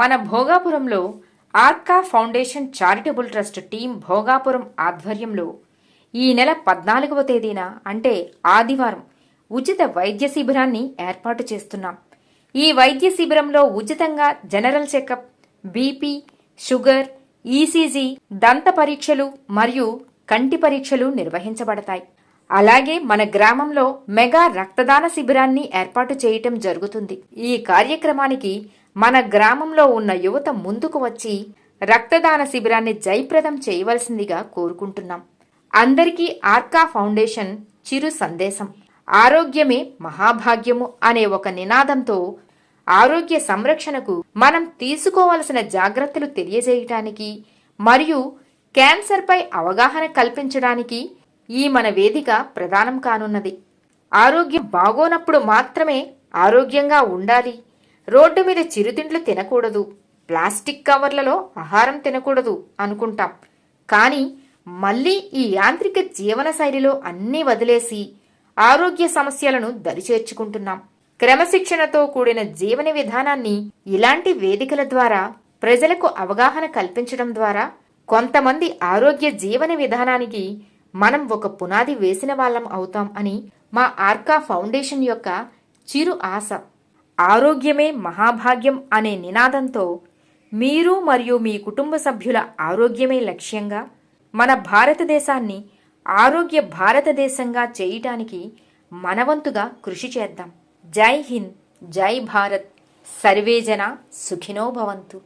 మన భోగాపురంలో Arka foundation charitable trust team Bhogapuram ఆధ్వర్యంలో ఈ నెల పద్నాలుగవ తేదీన అంటే ఆదివారం ఉచిత వైద్య శిబిరాన్ని ఏర్పాటు చేస్తున్నాం. ఈ వైద్య శిబిరంలో ఉచితంగా general checkup BP sugar ECG దంత పరీక్షలు మరియు కంటి పరీక్షలు నిర్వహించబడతాయి. అలాగే మన గ్రామంలో మెగా రక్తదాన శిబిరాన్ని ఏర్పాటు చేయటం జరుగుతుంది. ఈ కార్యక్రమానికి మన గ్రామంలో ఉన్న యువత ముందుకు వచ్చి రక్తదాన శిబిరాన్ని జయప్రదం చేయవలసిందిగా కోరుకుంటున్నాం. అందరికీ ఆర్కా ఫౌండేషన్ చిరు సందేశం. ఆరోగ్యమే మహాభాగ్యము అనే ఒక నినాదంతో ఆరోగ్య సంరక్షణకు మనం తీసుకోవలసిన జాగ్రత్తలు తెలియజేయటానికి మరియు క్యాన్సర్పై అవగాహన కల్పించడానికి ఈ మన వేదిక ప్రదానం కానున్నది. ఆరోగ్యం బాగోనప్పుడు మాత్రమే ఆరోగ్యంగా ఉండాలి. రోడ్డు మీద చిరుతిండ్లు తినకూడదు. ప్లాస్టిక్ కవర్లలో ఆహారం తినకూడదు అనుకుంటాం. కానీ మళ్ళీ ఈ యాంత్రిక జీవన శైలిలో అన్నీ వదిలేసి ఆరోగ్య సమస్యలను దరిచేర్చుకుంటున్నాం. క్రమశిక్షణతో కూడిన జీవన విధానాన్ని ఇలాంటి వేదికల ద్వారా ప్రజలకు అవగాహన కల్పించడం ద్వారా కొంతమంది ఆరోగ్య జీవన విధానానికి మనం ఒక పునాది వేసిన వాళ్ళం అవుతాం అని మా ఆర్కా ఫౌండేషన్ యొక్క చిరు ఆశ. ఆరోగ్యమే మహాభాగ్యం అనే నినాదంతో మీరు మరియు మీ కుటుంబ సభ్యుల ఆరోగ్యమే లక్ష్యంగా మన భారతదేశాన్ని ఆరోగ్య భారతదేశంగా చేయటానికి మనవంతుగా కృషి చేద్దాం. జై హింద్ జై భారత్. సర్వేజన సుఖినో భవంతు.